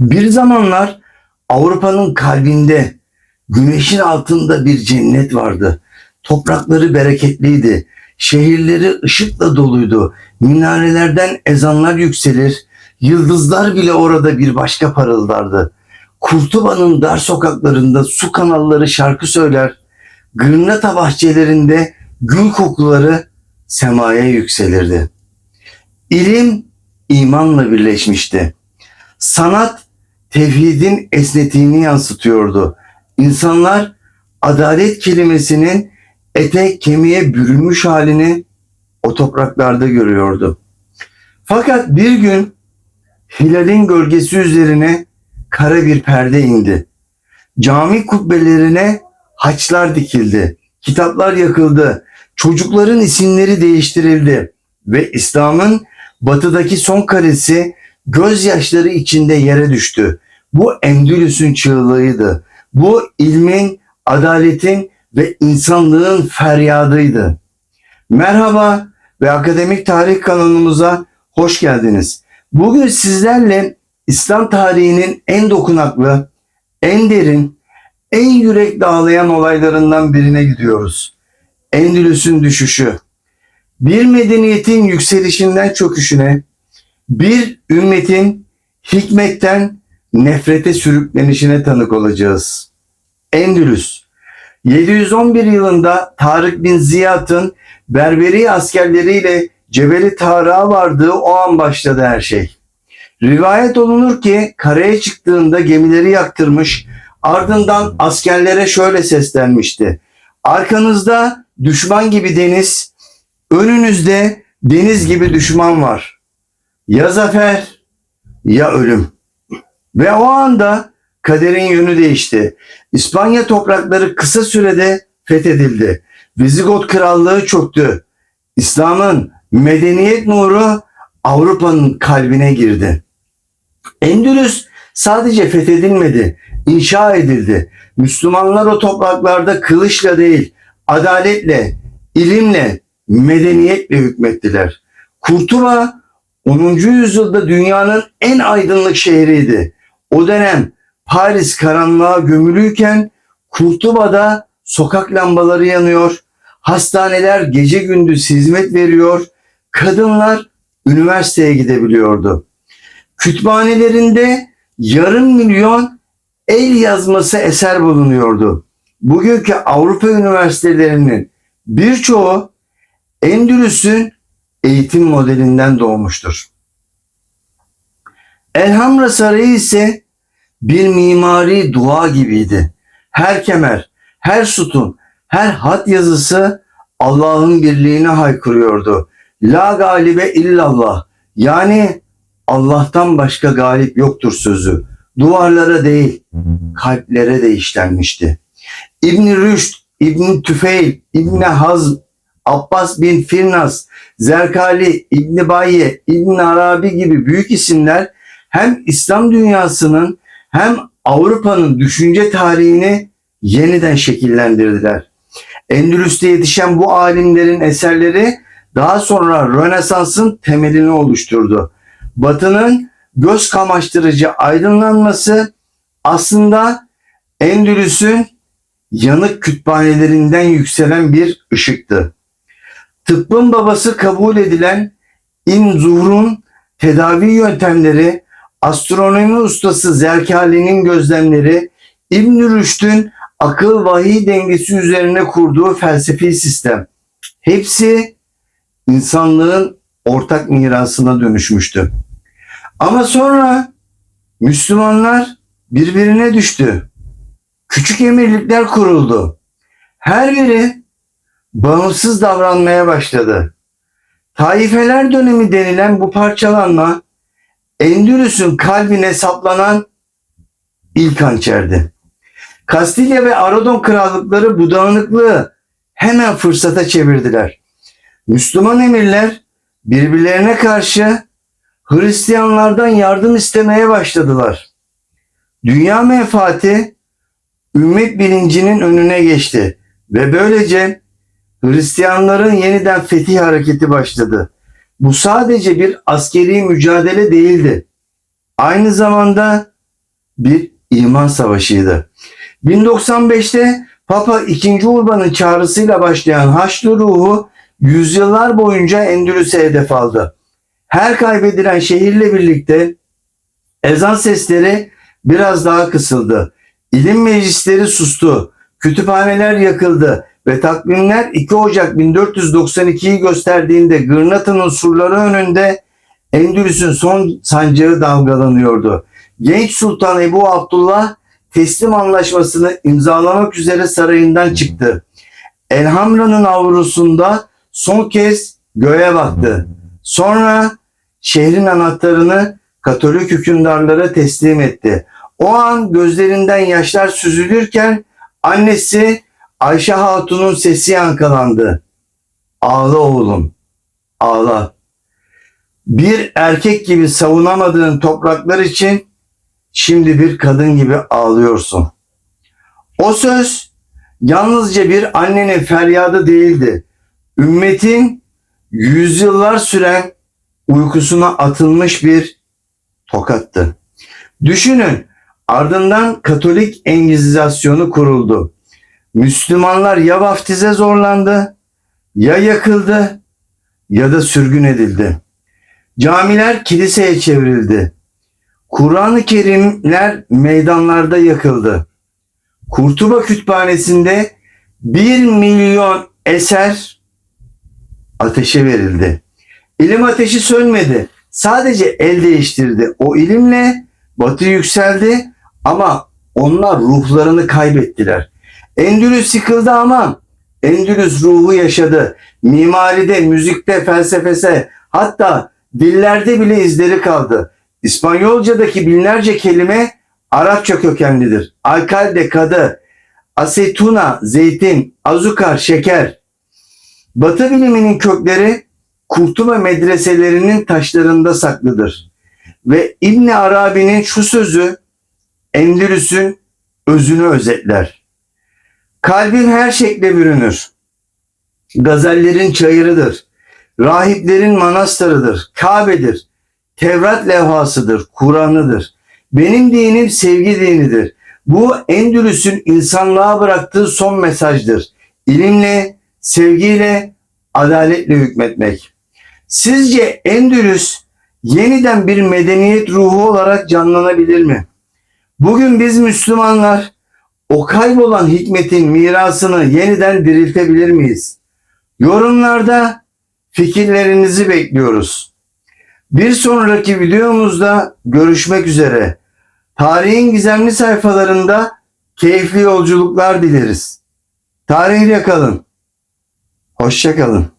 Bir zamanlar Avrupa'nın kalbinde güneşin altında bir cennet vardı. Toprakları bereketliydi. Şehirleri ışıkla doluydu. Minarelerden ezanlar yükselir. Yıldızlar bile orada bir başka parıldardı. Kurtuba'nın dar sokaklarında su kanalları şarkı söyler. Gırnata bahçelerinde gül kokuları semaya yükselirdi. İlim imanla birleşmişti. Sanat tevhidin esnetiğini yansıtıyordu. İnsanlar adalet kelimesinin ete kemiğe bürünmüş halini o topraklarda görüyordu. Fakat bir gün hilalin gölgesi üzerine kara bir perde indi. Cami kubbelerine haçlar dikildi. Kitaplar yakıldı. Çocukların isimleri değiştirildi ve İslam'ın batıdaki son karesi gözyaşları içinde yere düştü. Bu Endülüs'ün çığlığıydı. Bu ilmin, adaletin ve insanlığın feryadıydı. Merhaba ve Akademik Tarih kanalımıza hoş geldiniz. Bugün sizlerle İslam tarihinin en dokunaklı, en derin, en yürek dağlayan olaylarından birine gidiyoruz. Endülüs'ün düşüşü. Bir medeniyetin yükselişinden çöküşüne, bir ümmetin hikmetten nefrete sürüklenişine tanık olacağız. Endülüs 711 yılında Tarık bin Ziyad'ın Berberi askerleriyle Cebeli Tarık'a vardığı o an başladı her şey. Rivayet olunur ki karaya çıktığında gemileri yaktırmış, ardından askerlere şöyle seslenmişti. Arkanızda düşman gibi deniz, önünüzde deniz gibi düşman var. Ya zafer ya ölüm. Ve o anda kaderin yönü değişti. İspanya toprakları kısa sürede fethedildi. Vizigot krallığı çöktü. İslam'ın medeniyet nuru Avrupa'nın kalbine girdi. Endülüs sadece fethedilmedi, inşa edildi. Müslümanlar o topraklarda kılıçla değil, adaletle, ilimle, medeniyetle hükmettiler. Kurtuba 10. yüzyılda dünyanın en aydınlık şehriydi. O dönem Paris karanlığa gömülüyken Kurtuba'da sokak lambaları yanıyor, hastaneler gece gündüz hizmet veriyor, kadınlar üniversiteye gidebiliyordu. Kütüphanelerinde yarım milyon el yazması eser bulunuyordu. Bugünkü Avrupa üniversitelerinin birçoğu Endülüs'ün eğitim modelinden doğmuştur. Elhamra Sarayı ise bir mimari dua gibiydi. Her kemer, her sütun, her hat yazısı Allah'ın birliğini haykırıyordu. La galibe illallah. Yani Allah'tan başka galip yoktur sözü. Duvarlara değil, kalplere de işlenmişti. İbn Rüşd, İbn Tüfeil, İbn Haz, Abbas bin Firnas, Zerkali, İbn Bayye, İbn Arabi gibi büyük isimler hem İslam dünyasının hem Avrupa'nın düşünce tarihini yeniden şekillendirdiler. Endülüs'te yetişen bu alimlerin eserleri daha sonra Rönesans'ın temelini oluşturdu. Batı'nın göz kamaştırıcı aydınlanması aslında Endülüs'ün yanık kütüphanelerinden yükselen bir ışıktı. Tıbbın babası kabul edilen İn Zuhr'un tedavi yöntemleri, astronomi ustası Zerkali'nin gözlemleri, İbn Rüşd'ün akıl vahiy dengesi üzerine kurduğu felsefi sistem. Hepsi insanlığın ortak mirasına dönüşmüştü. Ama sonra Müslümanlar birbirine düştü. Küçük emirlikler kuruldu. Her biri bağımsız davranmaya başladı. Taifeler dönemi denilen bu parçalanma Endülüs'ün kalbine saplanan ilk hançerdi. Kastilya ve Aragon krallıkları bu dağınıklığı hemen fırsata çevirdiler. Müslüman emirler birbirlerine karşı Hristiyanlardan yardım istemeye başladılar. Dünya menfaati ümmet bilincinin önüne geçti ve böylece Hristiyanların yeniden fetih hareketi başladı. bu sadece bir askeri mücadele değildi. Aynı zamanda bir iman savaşıydı. 1095'te Papa II. Urban'ın çağrısıyla başlayan Haçlı ruhu yüzyıllar boyunca Endülüs'e hedef aldı. Her kaybedilen şehirle birlikte ezan sesleri biraz daha kısıldı. İlim meclisleri sustu. Kütüphaneler yakıldı ve takvimler 2 Ocak 1492'yi gösterdiğinde Gırnata'nın surları önünde Endülüs'ün son sancağı dalgalanıyordu. Genç Sultan Ebu Abdullah teslim anlaşmasını imzalamak üzere sarayından çıktı. Elhamra'nın avlusunda son kez göğe baktı. Sonra şehrin anahtarını Katolik hükümdarlara teslim etti. O an gözlerinden yaşlar süzülürken annesi Ayşe Hatun'un sesi yankılandı. Ağla oğlum, ağla. Bir erkek gibi savunamadığın topraklar için şimdi bir kadın gibi ağlıyorsun. O söz yalnızca bir annenin feryadı değildi. Ümmetin yüzyıllar süren uykusuna atılmış bir tokattı. Düşünün ardından Katolik Engizisyonu kuruldu. Müslümanlar ya vaftize zorlandı, ya yakıldı ya da sürgün edildi. Camiler kiliseye çevrildi. Kur'an-ı Kerimler meydanlarda yakıldı. Kurtuba Kütüphanesi'nde bir milyon eser ateşe verildi. İlim ateşi sönmedi. Sadece el değiştirdi. O ilimle Batı yükseldi ama onlar ruhlarını kaybettiler. Endülüs yıkıldı ama Endülüs ruhu yaşadı. Mimaride, müzikte, felsefese hatta dillerde bile izleri kaldı. İspanyolcadaki binlerce kelime Arapça kökenlidir. Alkalde, kadı, asetuna, zeytin, azukar, şeker. Batı biliminin kökleri Kurtuba medreselerinin taşlarında saklıdır. Ve İbn Arabi'nin şu sözü Endülüs'ün özünü özetler. Kalbin her şekle bürünür. Gazellerin çayırıdır. Rahiplerin manastırıdır. Kabe'dir. Tevrat levhasıdır. Kur'an'ıdır. Benim dinim sevgi dinidir. Bu Endülüs'ün insanlığa bıraktığı son mesajdır. İlimle, sevgiyle, adaletle hükmetmek. Sizce Endülüs yeniden bir medeniyet ruhu olarak canlanabilir mi? Bugün biz Müslümanlar o kaybolan hikmetin mirasını yeniden diriltebilir miyiz? Yorumlarda fikirlerinizi bekliyoruz. Bir sonraki videomuzda görüşmek üzere. Tarihin gizemli sayfalarında keyifli yolculuklar dileriz. Tarihle kalın. Hoşçakalın.